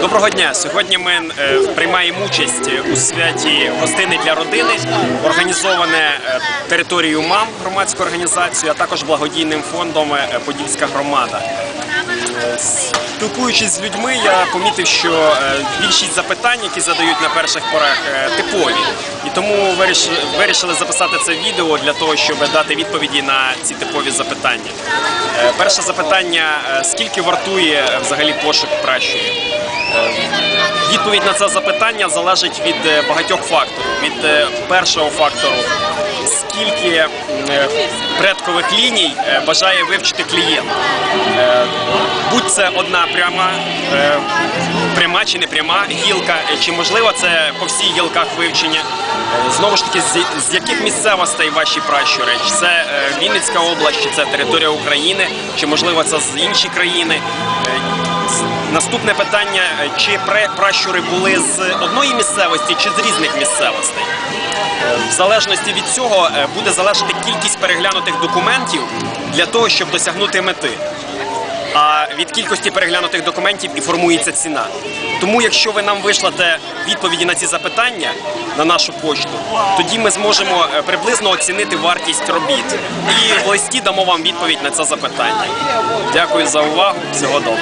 Доброго дня! Сьогодні ми е, приймаємо участь у святі гостини для родини, організоване е, територією МАМ громадською організацією, а також благодійним фондом е, Подільська громада. Спілкуючись з людьми, я помітив, що більшість запитань, які задають на перших порах, типові. І тому вирішили, вирішили записати це відео для того, щоб дати відповіді на ці типові запитання. Е, Перше запитання: е, скільки вартує е, взагалі пошук пращурів? Відповідь на це запитання залежить від багатьох факторів. Від першого фактору, скільки предкових ліній бажає вивчити клієнт. Це одна пряма, е, пряма чи не пряма гілка, е, чи можливо це по всіх гілках вивчення. Е, Знову ж таки, з, яких місцевостей ваші пращури? Чи це Вінницька область, чи це територія України, чи можливо це з інші країни? Наступне питання: чи пращури були з одної місцевості чи з різних місцевостей? В залежності від цього буде залежати кількість переглянутих документів для того, щоб досягнути мети. А від кількості переглянутих документів і формується ціна. Тому, якщо ви нам вишлете відповіді на ці запитання на нашу почту, тоді ми зможемо е, приблизно оцінити вартість робіт і в листі дамо вам відповідь на це запитання. Дякую за увагу. Всього доброго.